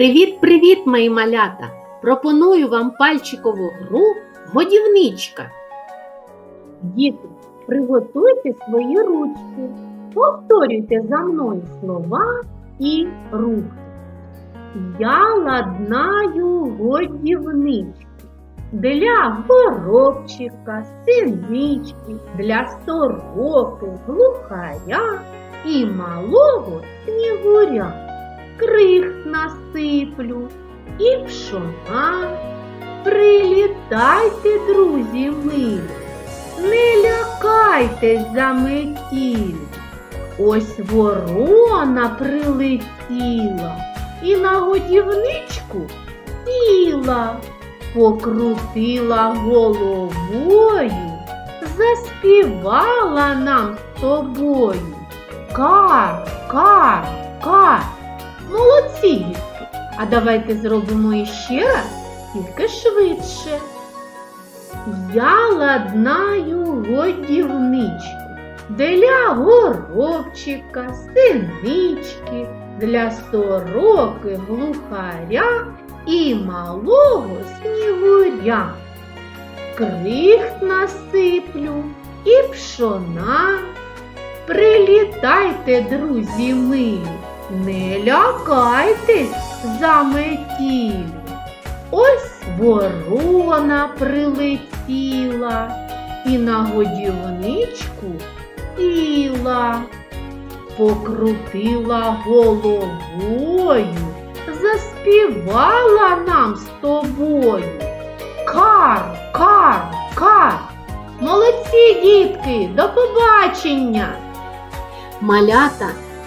Привіт-привіт, мої малята! Пропоную вам пальчикову гру годівничка. Діти, приготуйте свої ручки, повторюйте за мною слова і рухи. Я ладнаю годівнички для горобчика, синички, для сороки, глухаря і малого снігуря крих насиплю і пшона. Прилітайте, друзі милі, не лякайтесь за метіль. Ось ворона прилетіла і на годівничку сіла, покрутила головою, заспівала нам з тобою. Кар, кар, кар. Молодці, дітки! А давайте зробимо іще раз, тільки швидше. Я ладнаю годівничку для горобчика, синички, для сороки, глухаря і малого снігуря. Крихт насиплю і пшона. Прилітайте, друзі милі, не лякайтесь за метілі. Ось ворона прилетіла і на годівничку сіла, покрутила головою, заспівала нам з тобою. Кар, кар, кар. Молодці, дітки, до побачення! Малята,